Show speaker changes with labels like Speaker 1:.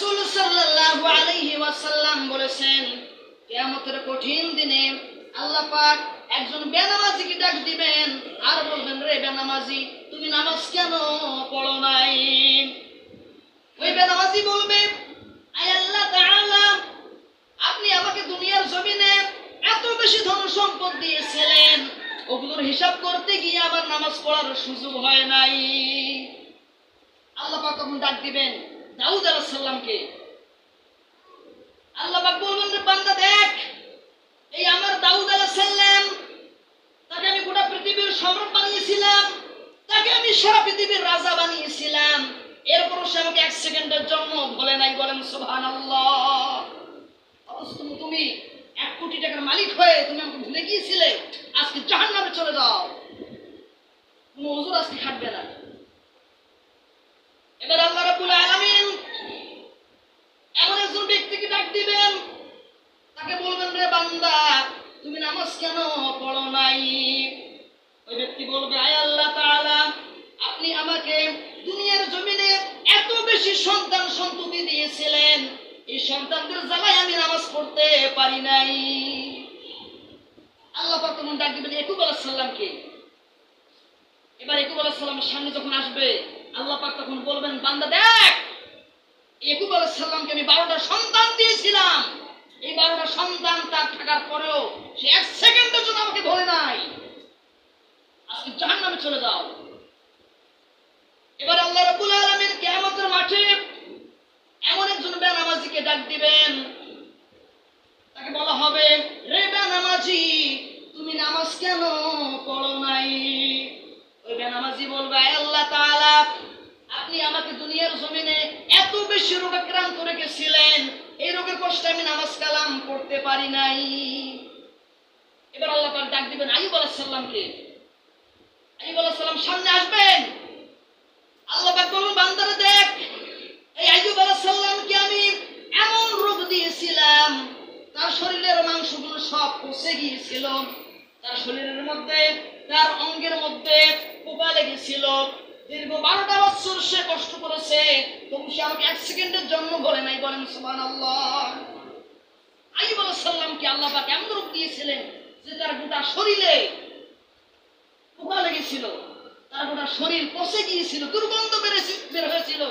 Speaker 1: রাসূল সাল্লাল্লাহু আলাইহি ওয়াসাল্লাম বলেছেন, কিয়ামতের কঠিন দিনে আল্লাহ পাক একজন বেনামাজিকে ডাক দিবেন আর বলবেন, রে বেনামাজি, তুমি নামাজ কেন পড়ো নাই? ওই বেনামাজি বলবে, আয় আল্লাহ তাআলা, আপনি আমাকে দুনিয়ার জমিনে এত বেশি ধন সম্পদ দিয়েছিলেন, ওগুলোর হিসাব করতে গিয়ে আবার নামাজ পড়ার সুযোগ হয় নাই। আল্লাহ পাক তখন ডাক দিবেন দাউদ আলাইহিস সালামকে। আল্লাহ বলবেন, রে বান্দা, দেখ, এই আমার দাউদ আলাইহিস সালাম, তাকে আমি গোটা পৃথিবীর সম্রাট বানিয়েছিলাম, তাকে আমি সারা পৃথিবীর রাজা বানিয়েছিলাম। এরপরও সে আমাকে এক সেকেন্ডের জন্য বলে নাই বলেন অথচ তুমি তুমি এক কোটি টাকার মালিক হয়ে তুমি আমাকে ভুলে গিয়েছিলে, আজকে জাহান নামে চলে যাও। কোনো ওজোর আজকে খাটবে না। এবার আল্লাহ রাব্বুল আলামিন এমন একজন ব্যক্তিকে ডাক দিবেন? তাকে বলবেন, রে বান্দা, তুমি নামাজ কেন পড়ো নাই? ওই ব্যক্তি বলবে, আয় আল্লাহ তাআলা, আপনি আমাকে দুনিয়ার জমিনে এত বেশি সন্তান সন্ততি দিয়েছিলেন। এই সন্তানদের জ্বালায় আমি নামাজ পড়তে পারি নাই। আল্লাহ পাক তখন ডাক দিবেন, একুব আলাইহিস সালামকে এবার একুব আলাইহিস সালামের সামনে যখন আসবে, আল্লাহ পাক তখন বলবেন, বান্দা দেখ, একুব আলাইহিস সালামকে আমি বারোটা সন্তান সন্তান থাকার পরেও সে এক সেকেন্ডের জন্য আমাকে ধরে নাই। আজকে জাহান্নামে চলে যাও। এবার আল্লাহ রাব্বুল আলামিন কিয়ামতের মাঠে এমন একজন বেনামাজিকে ডাক দিবেন। তাকে বলা হবে, রে বেনামাজি, তুমি নামাজ কেন পড়ো নাই? ওই বেনামাজি বলবে, আল্লাহ তাআলা, আপনি আমাকে দুনিয়ার জমিনে এত বেশি রোগাক্রান্ত রেখেছিলেন এই রোগের কষ্টে আমি নামাজ কালাম পড়তে পারি নাই। এবার আল্লাহ পাক ডাক দিবেন আইব আলাইহিস সালামকে। আইব আলাইহিস সালাম সামনে আসবেন। আল্লাহ পাক বলুন বান্দারে দেখ, এই আইয়ুব আলাইহিস সালামকে আমি এমন রোগ দিয়েছিলাম, তার শরীরের মাংসগুলো সব পচে গিয়েছিল, তার শরীরের মধ্যে, তার অঙ্গের মধ্যে পোকা লেগেছিল দীর্ঘ বারোটা বছর সে কষ্ট করেছে। তবু সে আমাকে এক সেকেন্ডের জন্য বলে নাই বলেন সুবহান আল্লাহ আইয়ুব আলাইহিস সালামকে আল্লাহ পাক এমন রূপ দিয়েছিলেন যে তার গোটা শরীরে পোকা লেগেছিল, তার গোটা শরীর পচে গিয়েছিল, দুর্গন্ধ বেড়েছে বের হয়েছিল?